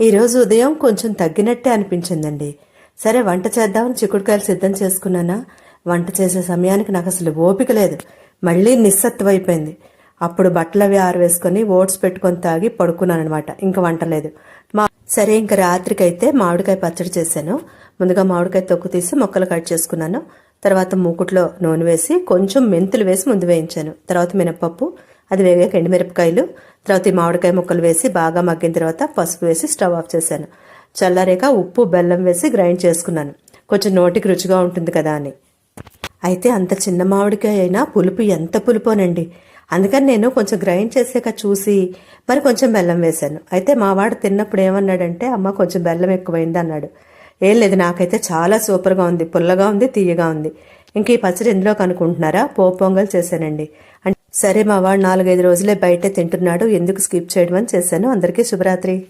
ఈరోజు ఉదయం కొంచెం తగ్గినట్టే అనిపించిందండి. సరే వంట చేద్దామని చిక్కుడుకాయలు సిద్ధం చేసుకున్నానా? వంట చేసే సమయానికి నాకు అసలు ఓపిక లేదు. మళ్ళీ నిస్సత్వైపోయింది అప్పుడు బట్టలు అవి ఆరవేసుకొని ఓట్స్ పెట్టుకొని తాగి పడుకున్నాను అనమాట ఇంకా వంట లేదు. మా సరే ఇంకా రాత్రికైతే మామిడికాయ పచ్చడి చేశాను. ముందుగా మామిడికాయ తొక్కు తీసి మొక్కలు కట్ చేసుకున్నాను. తర్వాత మూకుట్లో నూనె వేసి కొంచెం మెంతులు వేసి ముందు వేయించాను. తర్వాత మినపప్పు అది వేగాక ఎండుమిరపకాయలు తర్వాత ఈ మామిడికాయ ముక్కలు వేసి బాగా మగ్గిన తర్వాత పసుపు వేసి స్టవ్ ఆఫ్ చేశాను. చల్లారాక ఉప్పు బెల్లం వేసి గ్రైండ్ చేసుకున్నాను. కొంచెం నోటికి రుచిగా ఉంటుంది కదా అని. అయితే అంత చిన్న మామిడికాయ అయినా పులుపు ఎంత పులుపోనండి. అందుకని నేను కొంచెం గ్రైండ్ చేసాక చూసి మరి కొంచెం బెల్లం వేశాను. అయితే మా వాడు తిన్నప్పుడు ఏమన్నాడంటే అమ్మ కొంచెం బెల్లం ఎక్కువైంది అన్నాడు. ఏం లేదు నాకైతే చాలా సూపర్గా ఉంది పుల్లగా ఉంది తీయగా ఉంది. ఇంక ఈ పచ్చడి ఎందులో కనుక్కుంటున్నారా? పో పొంగల్ చేశానండి. సరే మా వాడు నాలుగైదు రోజులే బయటే తింటున్నాడు ఎందుకు స్కిప్ చేయడం అని చేశాను. అందరికీ శుభరాత్రి.